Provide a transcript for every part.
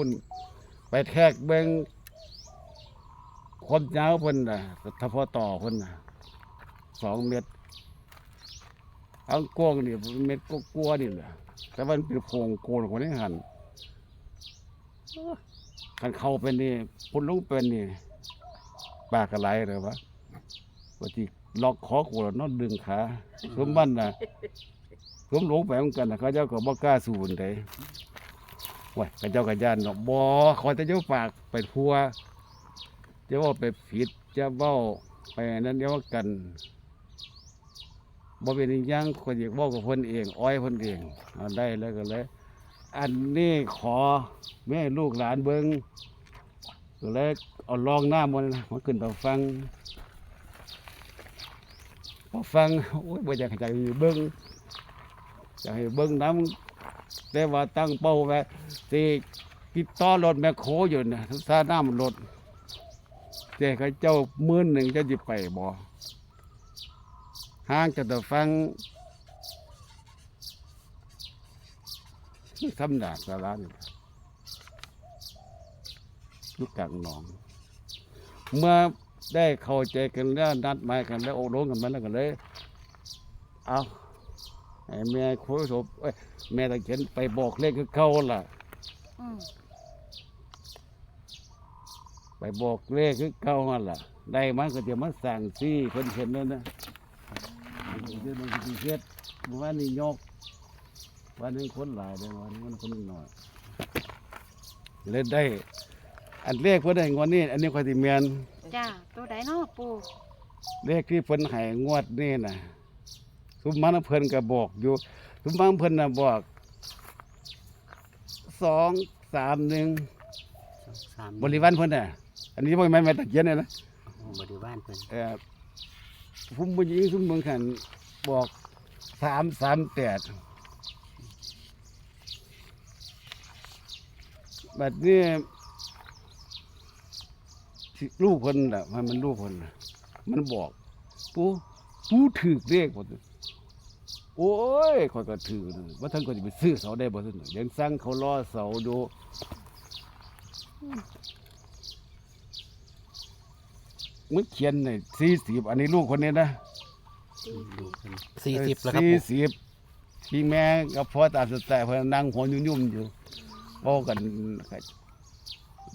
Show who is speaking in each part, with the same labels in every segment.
Speaker 1: คุณไปแทกเบงความยาวเพิ่นน่ะถ้าพอต่อเพิ่นน่ะสองเมตรเอากว้างนี่เม็ดก็กลัวนี่แหละแต่วันเป็นโพงโกนของนี้หันคันเข้าเป็นนี่พุ่นลงเป็นนี่ปากกระไหลเลยวะว่าที่ล็อกคอกูแล้วนอนดึงขาสมบันน่ะสมหลงไปเหมือนกันนะเขาเจ้าก็บ่กล้าสู้นใด ว้ยกระเจ้ากระยานเนาะบ่ขอแต่เจ้าปากไปพัวจะว่าไปผิดจะเว้าไปนั้นเดียวว่ากันบ่เป็นอีหยังคนอยากเว้ากับเพิ่นเองอ้อยเพิ่นเองเอาได้แล้วก็เลย อันนี้ขอแม่ลูกหลานเบิ่งก็เลยเอาลองหน้ามันมาขึ้นไปฟังพอฟังโอ้ยบ่อยากให้ใจเบิ่งอยากให้เบิ่งน้ำ แต่ว่าตั้งเป้าไว้ที่ติดต่อรถแมคโครอยู่นะซาน้ำรถแต่เขาเจ้ามื่นหนึ่งจะจิไปบ่ห้างจะต้องฟังทำดาสาระนี่ลูกกลางหนอง เมื่อได้เข้าใจกันแล้วนัดหมายกันแล้วโอ้ลงกันมาแล้วก็เลย เอา แม่โคศพเอ้ยแม่ตะเขียนไปบอกเลขคือเขาล่ะ
Speaker 2: อืม
Speaker 1: ไปบอกเลขคือเขาหั่นล่ะ ได้มันก็จะมาสั่งซี่เพิ่นเห็นแล้วนะเดี๋ยวมันสิเฮ็ดเมื่อวานนี้ยกวันนี้คนหลายเลยวันนี้มันคนน้อยเลยได้ อันเลขเพิ่นได้งวดนี้ อันนี้ค่อยสิแม่น
Speaker 2: จ้าตัวใดเนาะปู
Speaker 1: เลขที่เพิ่นให้งวดนี้น่ะ สุมมันเพิ่นก็บอกอยู่ สุมมันเพิ่นน่ะบอกสองสามหนึ่ง
Speaker 3: สาม
Speaker 1: บริวารเพิ่นน่ะ อันนี้บ่แม่นแม่ตะเคียนเนี่ยนะ
Speaker 3: โอ้บริวารเพิ่น
Speaker 1: เอ่อผมบ่ยิงซุมเมืองขันบอกสามสามแปดบัดนี้ที่ลูกเพิ่นน่ะมันมันลูกเพิ่นน่ะมันบอก ปูปูถือเลขบ่ซั่น โอ้ยข่อยก็ถือนะว่าท่านก็สิไปซื้อเสาได้บ่ซั่นน่ะยังสั่งเขารอเสาดูมันเขียนในสี่สิบอันนี้ลูกคนนี้นะ
Speaker 2: สี่
Speaker 3: ดู
Speaker 2: สี่
Speaker 3: เพิ่น
Speaker 4: สี่สิบแล้วครับ
Speaker 1: สี่
Speaker 4: ปู่
Speaker 1: สิบที่แม่กับพ่อตามสไตล์เพื่อนนั่งหัวยุ่มๆอยู่เว้ากัน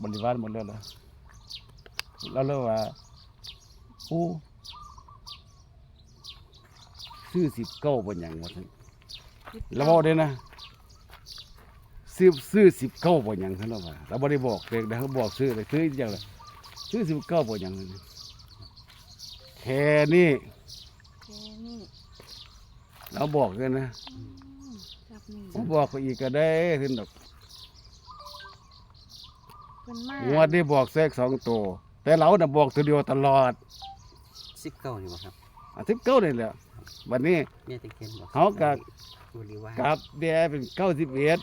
Speaker 1: บริวารหมดแล้วล่ะแล้วเลยว่าโอ้ ซื้อสิบเก้าบนอย่างวะท่านแล้วบอกได้นะซื้อซื้อสิบเก้าบนอย่างท่านว่าเราไม่ได้บอกเด็กนะเขาบอกซื้อเลยซื้ออย่างไรซื้อสิบเก้าบนอย่างนั้นแค่นี้
Speaker 2: แค่นี้
Speaker 1: เราบอกกันนะ
Speaker 2: อืมจับนี่
Speaker 1: ผมบอกเขาอีกก็ได้ถึงดอก
Speaker 2: เพิ่นมาง
Speaker 1: วดนี้บอกแทรกสองตัวแต่เราน่ะบอกตัวเดียวตลอด
Speaker 3: สิบเก้านี่บ่ครับ
Speaker 1: อาทิตย์เก้านี่แหละ วันนี้
Speaker 3: แม่ตะเคียนบอก
Speaker 1: เขาก็
Speaker 3: บริวาร
Speaker 1: กลับเดียเป็นเก้าสิบเอ็ด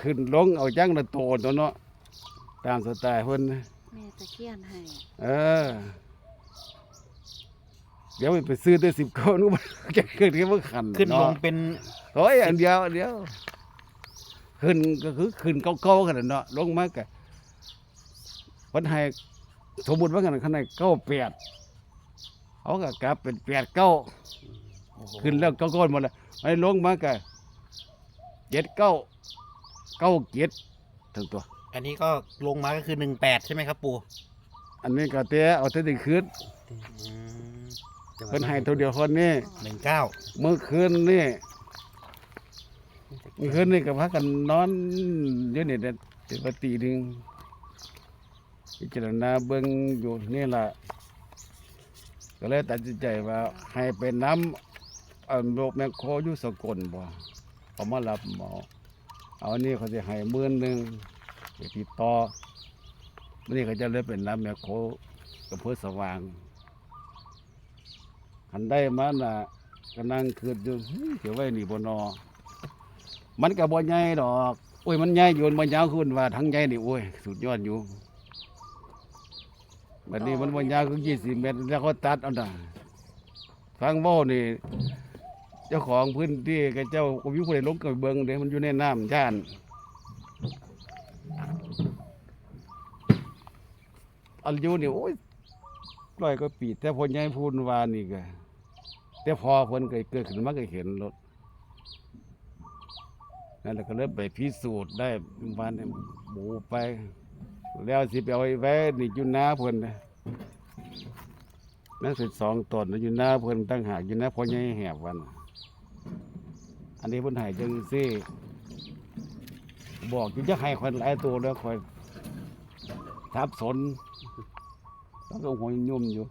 Speaker 1: ขึ้นลงเอาจังละโตตัวเนาะตามสไตล์เพิ่นนะ
Speaker 2: แม่ตะเคียนให้
Speaker 1: เออ เดี๋ยวไปซื้อได้สิบเก้านู้นจะขึ้นที่ว่าขัน
Speaker 4: ขึ้นลง
Speaker 1: เาะ
Speaker 4: เป็น
Speaker 1: โอ้ยอันเดียวอันเดียว ขึ้นก็คือขึ้นเก้าๆกันน่ะเนาะลงมากะวันให้สมมติว่ากันข้างในเก้าแปดเขาก็กลับเป็นแปดเก้า ขึ้นแล้วเก้าก้อนหมดเลยไอ้ลงมากะเจ็ดเก้าเก้าเจ็ดทั้งตัว
Speaker 4: อันนี้ก็ลงมาก็คือหนึ่งแปดใช่ไหมครับ ปู่
Speaker 1: อันนี้ก็เตะเอาเตะดึงคืน
Speaker 4: อืม
Speaker 3: แต่ว่า
Speaker 1: เพิ่นให้ตัวเดียวคนนี้
Speaker 4: หนึ่งเก้า
Speaker 1: เมื่อคืนนี่เมื่อคืนนี่ก็พักกันนอนอยู่นี่เด็ดเป็นปตีหนึ่งพิจารณาเบิ่งอยู่นี่แหละก็เลยตัดสินใจว่าให้ไปน้ำเอาโลกแมคโคอยู่สกลบ่เอามารับหมอ เอาอันนี้เขาจะให้หมื่นหนึ่งไปติดต่อวันนี้เขาจะเลยเป็นน้ำแมคโคกับเพื่อสว่างหันได้มาน่ะก็นั่งคืดอยู่เดี๋ยวไว้นี่บนอมันก็บ่ใหญ่ดอกโอ้ยมันใหญ่อยู่มันยาวขึ้นว่าทั้งใหญ่นี่โอ้ยสุดยอดอยู่แบัดนี้มันบ่ยาวคือ20เมตร แล้วเขาตัดเอาน่ะฟังเว้านี่ จ้าของพื้นที่กับเจ้าก็อยู่ผู้ใดลงกับเบิงเด้มันอยู่ในน้ำย่านอายุนี่โอ้ยร้อยก็ปีแต่พอใหญ่พูนวานี่ก็แต่พอเพิ่นเกิดขึ้นมาก็เห็นรถนั่นแหละก็เลยไปพิสูจน์ได้วันหมูไป แล้วสิไปเอาไว้ไว้นี่อยู่หน้าเพิ่นนะนั่นสิสองตนอยู่หน้าเพิ่นตั้งหากอยู่หน้าพอใหญ่แหบวัน อันนี้เพิ่นให้จังซี่ บอกอยู่จะให้คนหลายตัวแล้วคอยทับสนแล้วก็หัวยุ่มอยู่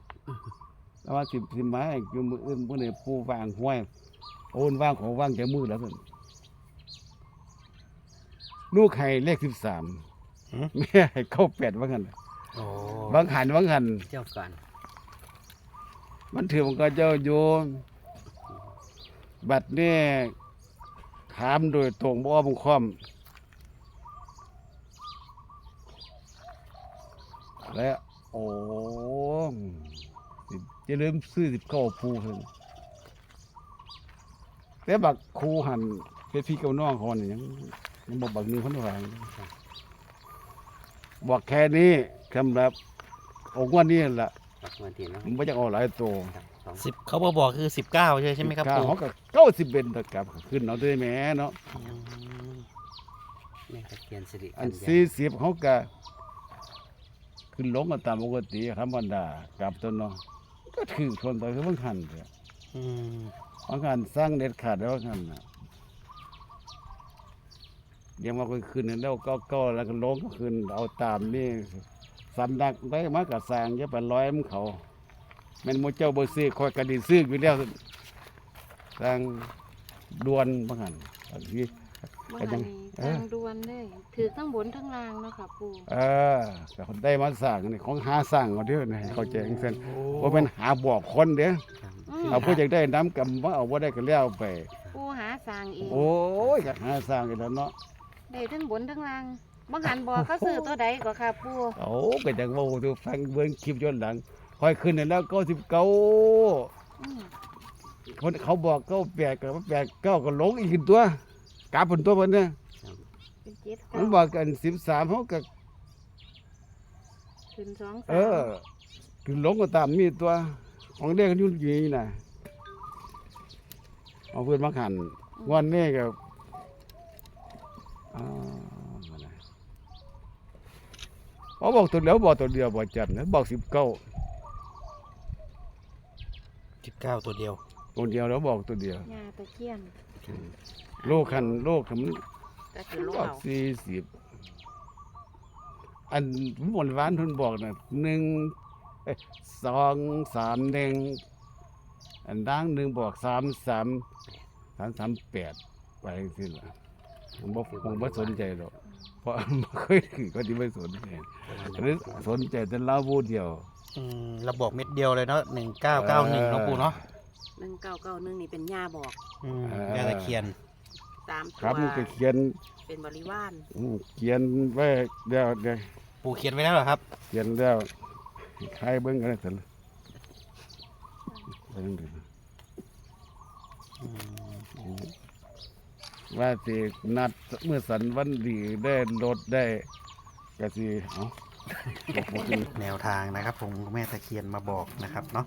Speaker 1: แล้วว่าสิบสิบไม้อยู่มืออื่นมือนี่ปูวางห้วยโอนวางของวางจะมือแล้วกันลูกไข่เลขสิบสาม
Speaker 4: หือ
Speaker 1: แม่ให้เข้าแปดว่างัน
Speaker 4: โอ้
Speaker 1: บางหันบางหัน
Speaker 3: เจ้าก่อน
Speaker 1: มันถือมันก็เจ้าโยมบัดนี้ ถามโดยตรงบ่บังคอมแล้วโอ้สิจะเริ่มซื้อสิบเก้าภูเพิ่นแต่บักครูหันเป็นพี่เก้าน้องเขาเนี่ยยังยังบอกบักหนึงเพันว่าบอกแค่นี้สำหรับองค์วันนี้แหละ
Speaker 3: ปักวันที่เนาะ
Speaker 1: ผมไม่จะเอาหลายตัว
Speaker 3: ครับ สอง
Speaker 4: สิบเขาบอกบอกคือสิบเก้าใช่ใช่ไหมครับ
Speaker 1: ก้า
Speaker 4: ปู่
Speaker 1: เขาก็เก้าสิบเอ็ดตะกับขึ้นเอาด้วยแหม่เนาะ
Speaker 4: อืม
Speaker 3: แม่ตะเคียนสิริ
Speaker 1: อัน
Speaker 3: กัญญา
Speaker 1: สี่สิบเขาก็ขึ้นลงกันตามปกติธรรมดากลับตัวเนาะก็ถือชนไปคือบางหันเถอะ
Speaker 4: อืม
Speaker 1: บางหันสร้างเด็ดขาดแล้วบางหันน่ะเดี๋ยวมาไปขึ้นแล้วก็ก็แล้วก็ลงก็ขึ้นเอาตามนี่สำนักได้มากระสร้างจะไปร้อยมันเขา แม่นโมเจ้าบ่ซื้อคอยกระดิซื้ออยู่แล้วสร้างดวนบางหันบางที
Speaker 2: เมื่อ
Speaker 1: ก็ยั
Speaker 2: หั
Speaker 1: ง
Speaker 2: น
Speaker 1: เอ
Speaker 2: นี้
Speaker 1: อ
Speaker 2: ทางด่วนเลยถือทั้งบนทั้งล่างเนาะค่ะปู่
Speaker 1: เออแต่คนได้มาสั่งนี่ของหาสั่งเอาเด้อนี่เขาแจ้งเส้นว่าเป็นหาบอกคนเด้อ
Speaker 3: ครับ
Speaker 2: อืม
Speaker 1: เอาผู้อยากได้น้ำกำว่าเอาว่าได้ก็แล้วไป
Speaker 2: ปู่หาสร้างเอง
Speaker 1: โอ้ยก็หาสั่งอีกแล้วเนาะ
Speaker 2: ได้ทั้งบนทั้งล่างบางหันบอกเขาซื้อตัวใดก็ค่ะปู่
Speaker 1: โอ้ก็จังว่าดูฟังเบิ่งคลิปย้อนหลัง ค่อยขึ้นแล้วก็สิบเก้า
Speaker 2: อืม
Speaker 1: คนเขาบอกเก้าแปดก็แปดเก้าก็หลงอีกตัวกลับเป็นตัวมันเนี่ย
Speaker 2: เป็นเจ็ด
Speaker 1: มั
Speaker 2: เก้าน
Speaker 1: บอกกันสิบสามเขาก็
Speaker 2: ขึ้นสองสาม
Speaker 1: เออคือหลงก็ตามมีตัว ของเด็กก็อยุ่งยี่น่ะเอาเพื่อนมาขันวันนี้ก็อ่ามาเลยเขาบอกตัวเดียวบอกตัวเดียวบอกจัดนะบอกสิบเก้า
Speaker 4: สิบเก้าตัวเดียว
Speaker 1: ตัวเดียวแล้วบอกตัวเดียว
Speaker 2: ยาตะเคียน
Speaker 1: ลูกขันลูกขัน
Speaker 2: ก็คือลูก
Speaker 1: บอก
Speaker 2: เอา
Speaker 1: สี่สิบอันหมดร้านทุนบอกนะหนึ่งเอ้ยสองสามหนึ่งอันดังหนึ่งบอกสามสามสามสามแปดไปสิละผมบอกผมไม่สนใจหรอกเพราะ ไม่เคยถือก็ที่ไม่สนใจอันนี้สนใจแต่เล่าบูเดียว
Speaker 4: อืมเราบอกเม็ดเดียวเลยเนาะหนึ่งเก้าเก้าหนึ่ง
Speaker 1: เออ
Speaker 4: เนาะปู่เนาะ
Speaker 5: หนึ่งเก้าเก้าหนึ่งนี่เป็นย่าบอก
Speaker 4: อืม
Speaker 1: เออ
Speaker 4: แม่ตะเคียน
Speaker 5: ตาม
Speaker 1: ค
Speaker 5: ตั
Speaker 1: รับ
Speaker 5: ว
Speaker 1: มันก็เขียน
Speaker 5: เป็นบริวาร
Speaker 1: อืมเขียนไว้เดี๋ยวเดี๋ยว
Speaker 4: ปู่เขียนไว้แล้วเหรอครับ
Speaker 1: เขียนแล้วใครเบิ้งกันเสร็จแล้วเบิ่งดู
Speaker 4: อืม
Speaker 1: ว่าสินัดเมื่อสันวันดีได้รถได้ก็สิเอา บอกบ่คือ
Speaker 4: แนวทางนะครับผมแม่ตะเคียนมาบอกนะครับเนาะ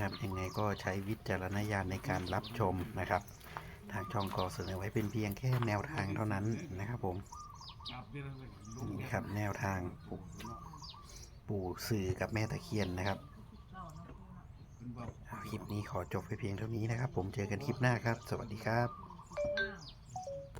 Speaker 4: ครับยังไงก็ใช้วิจารณญาณในการรับชมนะครับ ทางช่องก็เสนอไว้เป็นเพียงแค่แนวทางเท่านั้นนะครับผมนี่ครับแนวทางปู่ปู่สื่อกับแม่ตะเคียนนะครับคลิปนี้ขอจบไปเพียงเท่านี้นะครับ ผมเจอกันคลิปหน้าครับ สวัสดีครับ